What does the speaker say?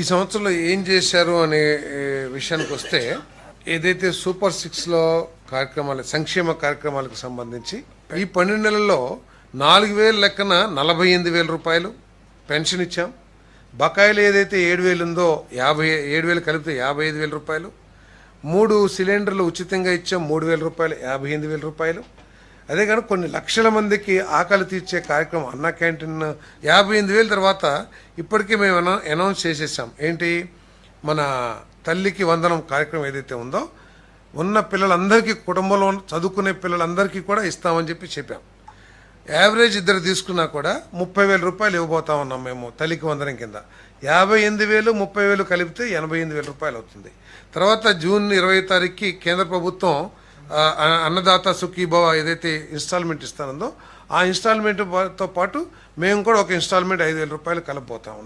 ఈ సంవత్సరంలో ఏం చేశారు అనే విషయానికి వస్తే ఏదైతే సూపర్ సిక్స్లో కార్యక్రమాలు సంక్షేమ కార్యక్రమాలకు సంబంధించి ఈ పన్నెండు నెలల్లో నాలుగు వేల లెక్కన నలభై ఎనిమిది వేల రూపాయలు పెన్షన్ ఇచ్చాం. బకాయిలు ఏదైతే ఏడు వేలు ఉందో యాభై ఏడు వేలు కలిపితే యాభై ఐదు వేల రూపాయలు. మూడు సిలిండర్లు ఉచితంగా ఇచ్చాం మూడు వేల రూపాయలు యాభై ఎనిమిది వేల రూపాయలు. అదే కానీ కొన్ని లక్షల మందికి ఆకలి తీర్చే కార్యక్రమం అన్న క్యాంటీన్ యాభై ఎనిమిది వేల తర్వాత ఇప్పటికే మేము అనౌన్స్ చేసేసాం. ఏంటి? మన తల్లికి వందనం కార్యక్రమం ఏదైతే ఉందో ఉన్న పిల్లలందరికీ కుటుంబంలో చదువుకునే పిల్లలందరికీ కూడా ఇస్తామని చెప్పి చెప్పాం. యావరేజ్ ఇద్దరు తీసుకున్నా కూడా ముప్పై వేల రూపాయలు ఇవ్వబోతా ఉన్నాం మేము తల్లికి వందనం కింద. యాభై ఎనిమిది వేలు ముప్పై వేలు కలిపితే ఎనభై ఎనిమిది వేల రూపాయలు అవుతుంది. తర్వాత జూన్ ఇరవై తారీఖుకి కేంద్ర ప్రభుత్వం అన్నదాత సుఖీభవ ఏదైతే ఇన్స్టాల్మెంట్ ఇస్తానందో ఆ ఇన్స్టాల్మెంట్తో పాటు మేము కూడా ఒక ఇన్స్టాల్మెంట్ ఐదు వేల రూపాయలు కలపబోతా ఉన్నాం.